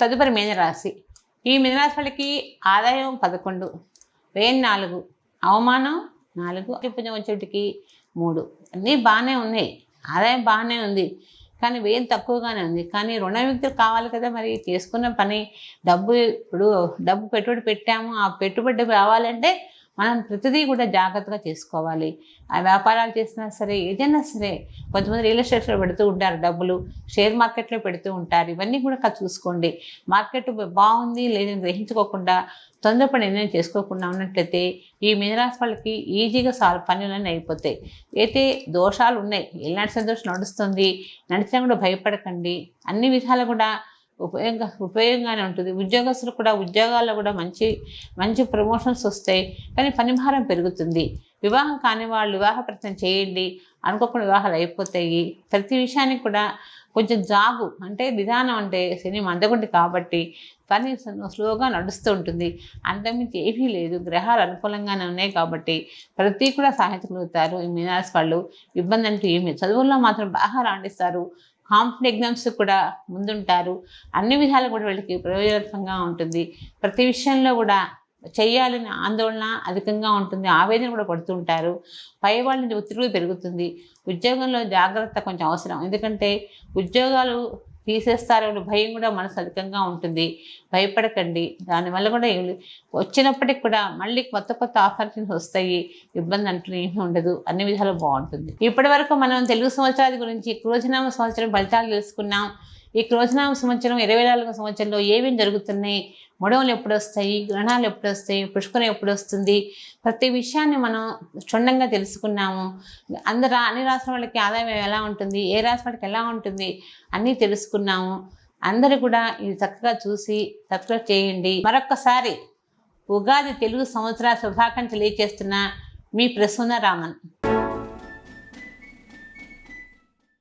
తదుపరి మీనరాశి ఈ మీనరాశి వాళ్ళకి ఆదాయం పదకొండు వ్యయం నాలుగు అవమానం నాలుగు పుణ్యం వచ్చేటికి మూడు. అన్నీ బాగానే ఉన్నాయి. ఆదాయం బాగానే ఉంది. కానీ వ్యయం తక్కువగానే ఉంది. కానీ రుణ వ్యక్తులు కావాలి కదా మరి. చేసుకున్న పని డబ్బు ఇప్పుడు డబ్బు పెట్టుబడి పెట్టాము. ఆ పెట్టుబడి రావాలంటే మనం ప్రతిదీ కూడా జాగ్రత్తగా చేసుకోవాలి. ఆ వ్యాపారాలు చేసినా సరే ఏదైనా సరే కొంతమంది రియల్ ఎస్టేట్లో పెడుతూ ఉంటారు డబ్బులు షేర్ మార్కెట్లో పెడుతూ ఉంటారు. ఇవన్నీ కూడా చూసుకోండి. మార్కెట్ బాగుంది లేదని గ్రహించుకోకుండా తొందరపడి నిర్ణయం చేసుకోకుండా ఉన్నట్లయితే ఈ మినరాశి వాళ్ళకి ఈజీగా సాల్వ్ పనులన్నీ అయిపోతాయి. అయితే దోషాలు ఉన్నాయి. ఎలాంటి సంతోషం నడుస్తుంది. నడిచినా కూడా భయపడకండి. అన్ని విధాలు కూడా ఉపయోగ ఉపయోగంగానే ఉంటుంది. ఉద్యోగస్తులు కూడా ఉద్యోగాల్లో కూడా మంచి మంచి ప్రమోషన్స్ వస్తాయి. కానీ పనిభారం పెరుగుతుంది. వివాహం కాని వాళ్ళు వివాహ ప్రయత్నం చేయండి అనుకోకుండా వివాహాలు అయిపోతాయి. ప్రతి విషయానికి కూడా కొంచెం జాగు అంటే నిదానం అంటే శని మందగుండి కాబట్టి పని స్లోగా నడుస్తూ ఉంటుంది. అంతకుమించి ఏమీ లేదు. గ్రహాలు అనుకూలంగానే ఉన్నాయి కాబట్టి ప్రతి కూడా సాధించగలుగుతారు ఈ మీనాస్ వాళ్ళు ఇబ్బంది అంటూ ఏమి చదువుల్లో మాత్రం బాగా రాణిస్తారు. కాంపిటేటివ్ ఎగ్జామ్స్ కూడా ముందుంటారు. అన్ని విధాలు కూడా వీళ్ళకి ప్రయోజనకంగా ఉంటుంది. ప్రతి విషయంలో కూడా చేయాలని ఆందోళన అధికంగా ఉంటుంది ఆవేదన కూడా పడుతుంటారు పై వాళ్ళ నుంచి ఒత్తిడి పెరుగుతుంది. ఉద్యోగంలో జాగ్రత్త కొంచెం అవసరం. ఎందుకంటే ఉద్యోగాలు తీసేస్తారో భయం కూడా మనసు అధికంగా ఉంటుంది. భయపడకండి. దానివల్ల కూడా వచ్చినప్పటికి కూడా మళ్ళీ కొత్త కొత్త ఆపర్చునిటీస్ వస్తాయి. ఇబ్బంది అంటూ ఏమీ ఉండదు. అన్ని విధాలు బాగుంటుంది. ఇప్పటి వరకు మనం తెలుగు సంవత్సరాది గురించి క్రోజనామ సంవత్సరం ఫలితాలు తెలుసుకున్నాం. ఈ క్రోజనామ సంవత్సరం ఇరవై నాలుగో సంవత్సరంలో ఏమేమి జరుగుతున్నాయి? మొడవలు ఎప్పుడు వస్తాయి గ్రహణాలు ఎప్పుడు వస్తాయి పుష్కరం ఎప్పుడు వస్తుంది ప్రతి విషయాన్ని మనం క్షుణ్ణంగా తెలుసుకున్నాము. అందరు అన్ని రాష్ట్రాల వాళ్ళకి ఆదాయం ఎలా ఉంటుంది? ఏ రాష్ట్ర వాళ్ళకి ఎలా ఉంటుంది? అన్నీ తెలుసుకున్నాము. అందరూ కూడా ఇది చక్కగా చూసి సబ్స్క్రైబ్ చేయండి. మరొక్కసారి ఉగాది తెలుగు సంవత్సరాల శుభాకాంక్షలు తెలియజేస్తున్న మీ ప్రసూన రామన్.